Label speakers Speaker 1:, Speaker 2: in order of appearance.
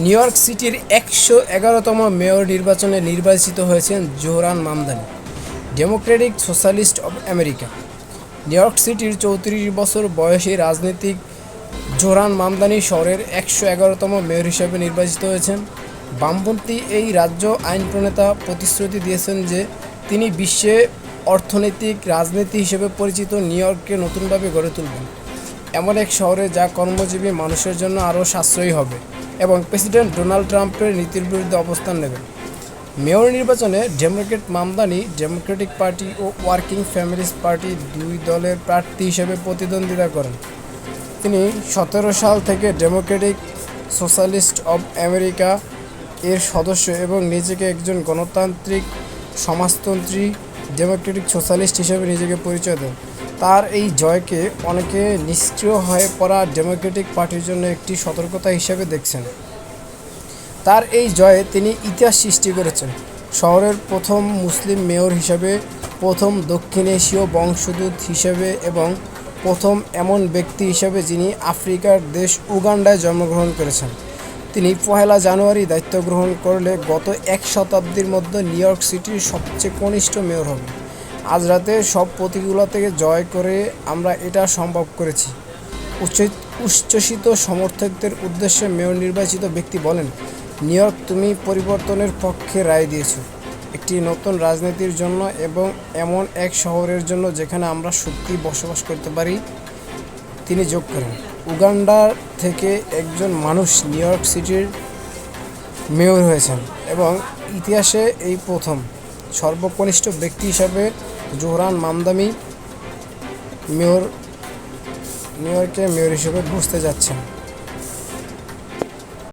Speaker 1: New York সিটির একশো এগারোতম মেয়র নির্বাচনে নির্বাচিত হয়েছেন Zohran Mamdani, Democratic Socialist of America. New York সিটির চৌত্রিশ বছর বয়সী রাজনীতিক জোহরান মামদানি শহরের একশো এগারোতম মেয়র হিসেবে নির্বাচিত হয়েছেন। বামপন্থী এই রাজ্য আইন প্রণেতা প্রতিশ্রুতি দিয়েছেন যে তিনি বিশ্বে অর্থনৈতিক রাজনীতি হিসেবে পরিচিত নিউ ইয়র্ককে নতুনভাবে গড়ে তুলবেন। এমন এক শহরে যা কর্মজীবী মানুষের জন্য আরও সাশ্রয়ী হবে এবং প্রেসিডেন্ট ডোনাল্ড ট্রাম্পের নীতির বিরুদ্ধে অবস্থান নেবেন। মেয়র নির্বাচনে ডেমোক্রেট মামদানি, ডেমোক্রেটিক পার্টি ও ওয়ার্কিং ফ্যামিলিস পার্টি দুই দলের প্রার্থী হিসেবে প্রতিদ্বন্দ্বিতা করেন। তিনি সতেরো সাল থেকে ডেমোক্রেটিক সোশ্যালিস্ট অব আমেরিকা এর সদস্য এবং নিজেকে একজন গণতান্ত্রিক সমাজতন্ত্রী, ডেমোক্রেটিক সোশ্যালিস্ট হিসেবে নিজেকে পরিচয় দেন। তার এই জয়কে অনেকে নিষ্ক্রিয় হয়ে পড়া ডেমোক্রেটিক পার্টির জন্য একটি সতর্কতা হিসেবে দেখছেন। তার এই জয়ে তিনি ইতিহাস সৃষ্টি করেছেন। শহরের প্রথম মুসলিম মেয়র হিসেবে, প্রথম দক্ষিণ এশীয় বংশোদ্ভূত হিসেবে এবং প্রথম এমন ব্যক্তি হিসেবে যিনি আফ্রিকার দেশ উগান্ডায় জন্মগ্রহণ করেছেন। তিনি পহেলা জানুয়ারি দায়িত্ব গ্রহণ করলে গত এক শতাব্দীর মধ্যে নিউ ইয়র্ক সিটির সবচেয়ে কনিষ্ঠ মেয়র হবে আজ রাতে সব প্রতিকূলতা থেকে জয় করে আমরা এটা সম্ভব করেছি। উচ্ছ্বসিত সমর্থকদের উদ্দেশ্যে মেয়র নির্বাচিত ব্যক্তি বলেন, নিউ ইয়র্ক, তুমি পরিবর্তনের পক্ষে রায় দিয়েছ। একটি নতুন রাজনীতির জন্য এবং এমন এক শহরের জন্য যেখানে আমরা সত্যি বসবাস করতে পারি। তিনি যোগ করেন উগান্ডার থেকে একজন মানুষ নিউ সিটির মেয়র হয়েছেন এবং ইতিহাসে এই প্রথম। সর্বকনিষ্ঠ ব্যক্তি হিসাবে জোহরান মামদামি মেয়র মেয়রকে মেয়র হিসেবে বুঝতে যাচ্ছেন।